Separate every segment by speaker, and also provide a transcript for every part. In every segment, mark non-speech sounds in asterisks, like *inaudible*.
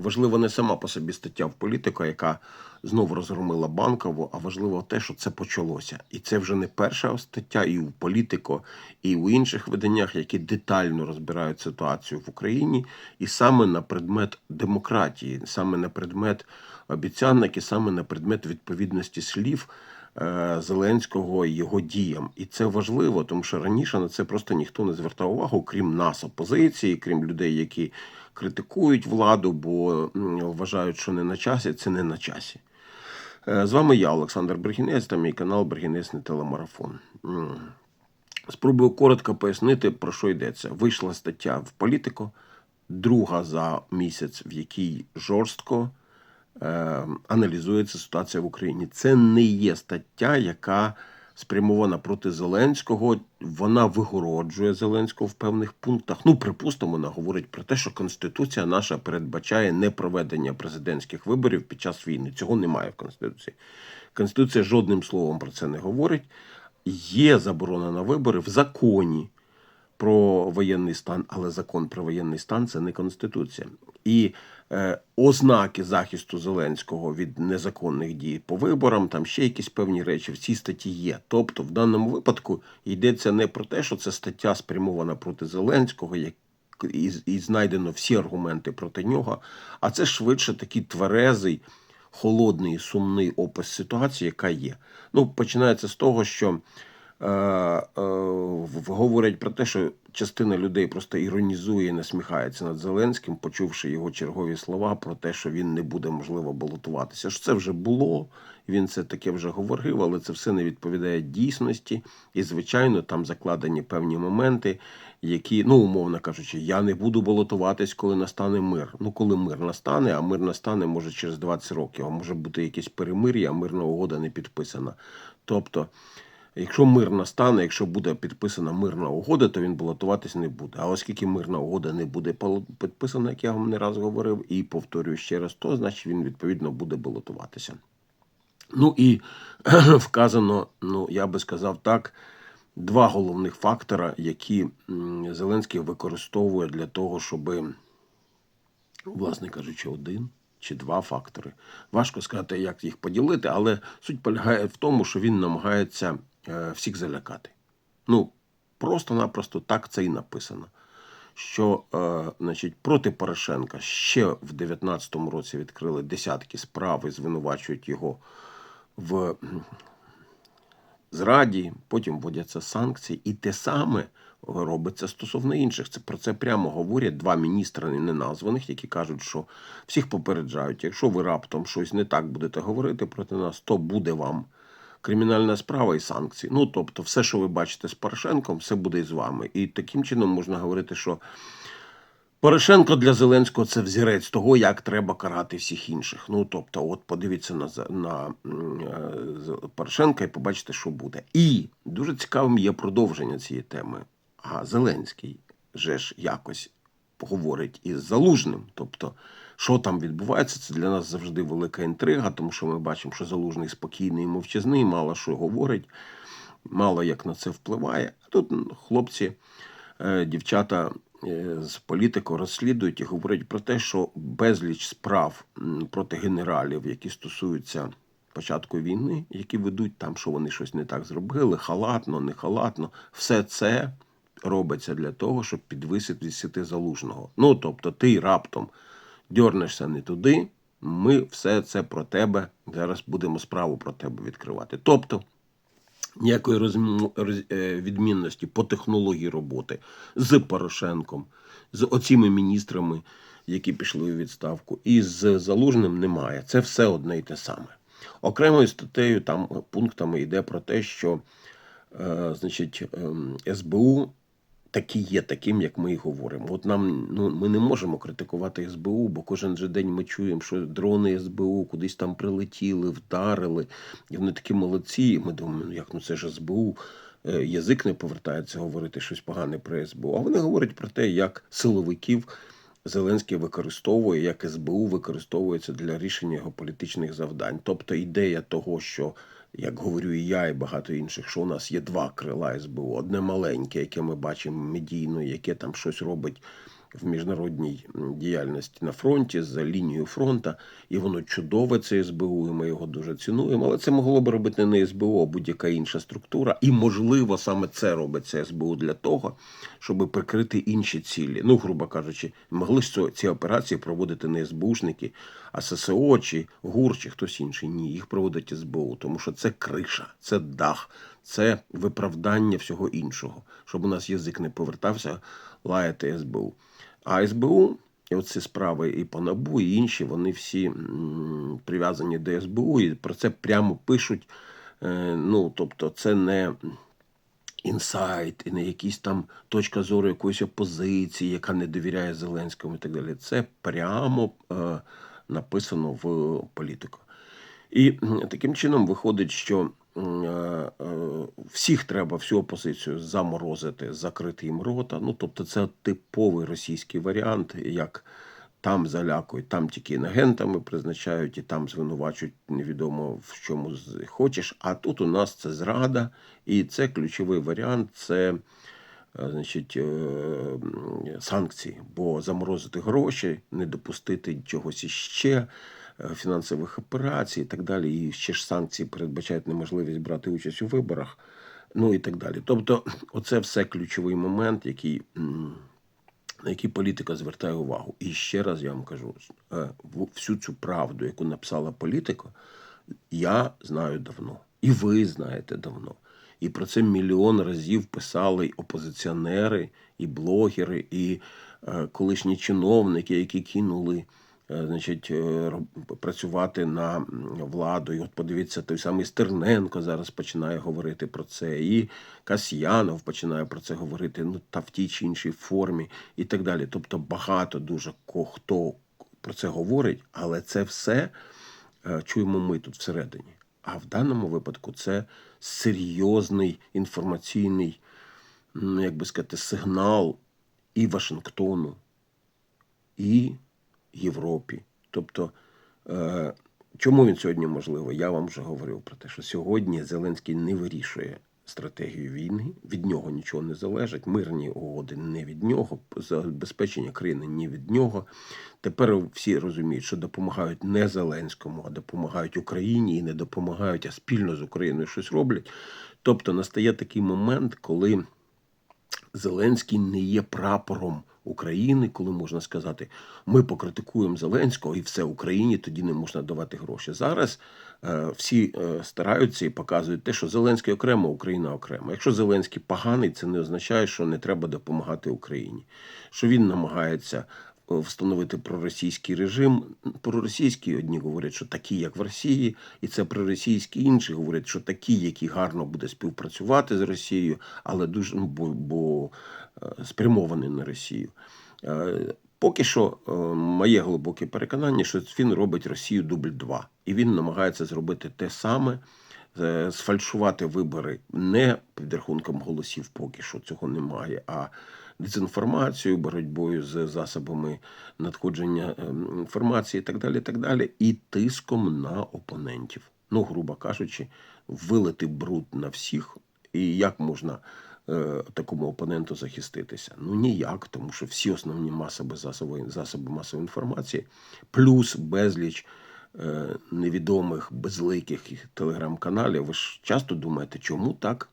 Speaker 1: Важлива не сама по собі стаття в політика, яка знову розгромила банкову, а важливо те, що це почалося. І це вже не перша стаття і в політико, і у інших виданнях, які детально розбирають ситуацію в Україні, і саме на предмет демократії, саме на предмет обіцянок, і саме на предмет відповідності слів. е, Зеленського і його діям, і це важливо, тому що раніше на це просто ніхто не звертав увагу, крім нас, опозиції, крім людей, які критикують владу, бо вважають, що не на часі, це не на часі. Е, З вами я, Олександр Бергінець, та мій канал Бергінецький телемарафон. Спробую коротко пояснити, про що йдеться. Вийшла стаття в політико, друга за місяць, в якій жорстко е, аналізується ситуація в Україні. Це не є стаття, яка спрямована проти Зеленського. Вона вигороджує Зеленського в певних пунктах. Ну, припустимо, вона говорить про те, що Конституція наша передбачає непроведення президентських виборів під час війни. Цього немає в Конституції. Конституція жодним словом про це не говорить. Є заборона на вибори в законі про воєнний стан, але закон про воєнний стан це не конституція. І ознаки захисту Зеленського від незаконних дій по виборам, там ще якісь певні речі в цій статті є. Тобто, в даному випадку йдеться не про те, що це стаття спрямована проти Зеленського, як і, і знайдено всі аргументи проти нього, а це швидше такий тверезий, холодний, сумний опис ситуації, яка є. Ну, починається з того, що е, е, говорять про те, що частина людей просто іронізує і насміхається над Зеленським, почувши його чергові слова про те, що він не буде можливо балотуватися. Що це вже було, він це таке вже говорив, але це все не відповідає дійсності. І, звичайно, там закладені певні моменти, які, ну, умовно кажучи, я не буду балотуватись, коли настане мир. Ну, коли мир настане, а мир настане може через 20 років, а може бути якесь перемир'я, мирна угода не підписана. Тобто, якщо мир настане, якщо буде підписана мирна угода, то він балотуватись не буде. А оскільки мирна угода не буде підписана, як я вам не раз говорив, і повторюю ще раз, то значить він відповідно буде балотуватися. Ну і *clears throat* вказано, ну я би сказав так, два головних фактора, які Зеленський використовує для того, щоб, власне кажучи, один чи два фактори. Важко сказати, як їх поділити, але суть полягає в тому, що він намагається всіх залякати. Ну, просто-напросто так це і написано. Що е, значить, проти Порошенка ще в 2019 році відкрили десятки справ і звинувачують його в зраді, потім вводяться санкції, і те саме робиться стосовно інших. Це про це прямо говорять два міністри неназваних, які кажуть, що всіх попереджають, якщо ви раптом щось не так будете говорити проти нас, то буде вам кримінальна справа і санкції. Ну тобто, все, що ви бачите з Порошенком, все буде і з вами. І таким чином можна говорити, що. Порошенко для Зеленського це взірець того, як треба карати всіх інших. Ну тобто, от подивіться на на е, Порошенка і побачите, що буде. І дуже цікавим є продовження цієї теми. А Зеленський же ж якось поговорить із Залужним. Тобто, що там відбувається, це для нас завжди велика інтрига, тому що ми бачимо, що Залужний спокійний і мовчазний, мало що говорить, мало як на це впливає. А тут хлопці е, дівчата е, з політику розслідують і говорять про те, що безліч справ проти генералів, які стосуються початку війни, які ведуть там, що вони щось не так зробили, халатно, не халатно, все це робиться для того, щоб підвисити висіти залужного. Ну тобто, ти раптом дьорнешся не туди. Ми все це про тебе зараз будемо справу про тебе відкривати. Тобто, ніякої е, відмінності по технології роботи з Порошенком, з оціми міністрами, які пішли у відставку, і з Залужним немає. Це все одне й те саме. Окремою статтею там е, пунктами йде про те, що е, значить, ем, СБУ такі є таким, як ми і говоримо. От нам ну ми не можемо критикувати СБУ, бо кожен же день ми чуємо, що дрони СБУ кудись там прилетіли, вдарили, і вони такі молодці. І ми думаємо, ну як ну це ж СБУ. Е, Язик не повертається говорити щось погане про СБУ. А вони говорять про те, як силовиків Зеленський використовує, як СБУ використовується для рішення його політичних завдань. Тобто ідея того, що як говорю і я, і багато інших, що у нас є два крила СБУ. Одне маленьке, яке ми бачимо медійно, яке там щось робить в міжнародній діяльності на фронті за лінією фронту, і воно чудове, це СБУ, і ми його дуже цінуємо. Але це могло б робити не СБУ, а будь-яка інша структура. І, можливо, саме це робиться СБУ для того, щоб прикрити інші цілі. Ну, грубо кажучи, могли ж ці операції проводити не СБУшники, а ССО чи ГУР, чи хтось інший. Ні, їх проводить СБУ, тому що це криша, це дах, це виправдання всього іншого, щоб у нас язик не повертався лаяти СБУ. А СБУ, і оці справи і по НАБУ, і інші, вони всі прив'язані до СБУ, і про це прямо пишуть. Е, Ну, тобто, це не інсайт, і не якісь там точка зору якоїсь опозиції, яка не довіряє Зеленському і так далі. Це прямо е, написано в політику. І таким чином виходить, що всіх треба всю опозицію заморозити, закрити їм рота. Ну, тобто, це типовий російський варіант, як там залякують, там тільки інагентами призначають і там звинувачують невідомо в чому хочеш. А тут у нас це зрада, і це ключовий варіант. Це е, значить, е, санкції, бо заморозити гроші, не допустити чогось іще, е, фінансових операцій і так далі. І ще ж санкції передбачають неможливість брати участь у виборах, ну і так далі. Тобто, *clears throat* оце все ключовий момент, який. на які політика звертає увагу. І ще раз я вам кажу: е, всю цю правду, яку написала політика, я знаю давно. І ви знаєте давно. І про це мільйон разів писали і опозиціонери, і блогери, і е, колишні чиновники, які кинули е, значить, е, працювати на владу. І от подивіться, той самий Стерненко зараз починає говорити про це, і Касьянов починає про це говорити, ну та в тій чи іншій формі, і так далі. Тобто багато дуже хто про це говорить, але це все е, чуємо ми тут всередині. А в даному випадку це серйозний інформаційний, як би сказати, сигнал і Вашингтону, і Європі. Тобто, е, чому він сьогодні можливо? Я вам вже говорив про те, що сьогодні Зеленський не вирішує стратегію війни, від нього нічого не залежить, мирні угоди не від нього, забезпечення країни не від нього. Тепер всі розуміють, що допомагають не Зеленському, а допомагають Україні і не допомагають, а спільно з Україною щось роблять. Тобто настає такий момент, коли Зеленський не є прапором України, коли можна сказати, ми покритикуємо Зеленського і все Україні тоді не можна давати гроші. Зараз е, всі е, стараються і показують те, що Зеленський окремо, Україна окремо. Якщо Зеленський поганий, це не означає, що не треба допомагати Україні. Що він намагається встановити проросійський режим. Проросійські одні говорять, що такі, як в Росії, і це проросійські інші говорять, що такі, які гарно буде співпрацювати з Росією, але дуже ну, бо, бо е, спрямовані на Росію. Е, Поки що е, моє глибоке переконання, що він робить Росію дубль 2. І він намагається зробити те саме, сфальшувати вибори не під рахунком голосів, поки що цього немає, а дезінформацією, боротьбою з засобами надходження е, інформації і так далі, і так далі, і тиском на опонентів. Ну, грубо кажучи, вилити бруд на всіх, і як можна е, такому опоненту захиститися? Ну ніяк, тому що всі основні масови засоби, засоби масової інформації, плюс безліч е, невідомих безликих телеграм-каналів. Ви ж часто думаєте, чому так?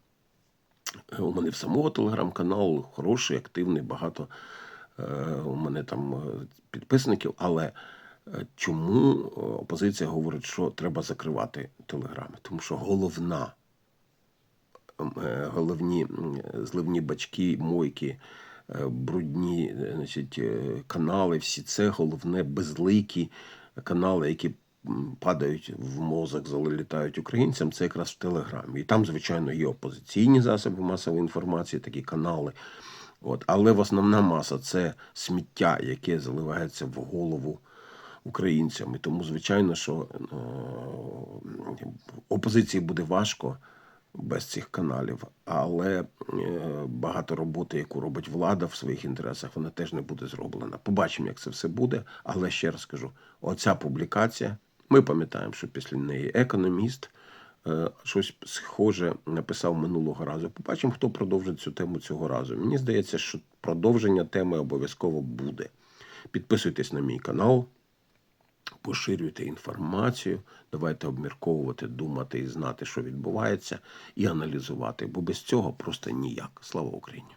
Speaker 1: Е, У мене в самого телеграм-каналу хороший, активний, багато е, у мене там е, підписників, але чому опозиція говорить, що треба закривати телеграми? Тому що головна головні зливні бачки, мойки, брудні значить, канали, всі це головне безликі канали, які падають в мозок, залітають українцям, це якраз в Телеграмі. І там, звичайно, є опозиційні засоби масової інформації, такі канали. От. Але в основна маса це сміття, яке заливається в голову українцям. І тому, звичайно, що е, опозиції буде важко без цих каналів, але е, багато роботи, яку робить влада в своїх інтересах, вона теж не буде зроблена. Побачимо, як це все буде. Але ще раз кажу: оця публікація. Ми пам'ятаємо, що після неї економіст е, щось схоже написав минулого разу. Побачимо, хто продовжить цю тему цього разу. Мені здається, що продовження теми обов'язково буде. Підписуйтесь на мій канал, поширюйте інформацію, давайте обмірковувати, думати і знати, що відбувається, і аналізувати, бо без цього просто ніяк. Слава Україні!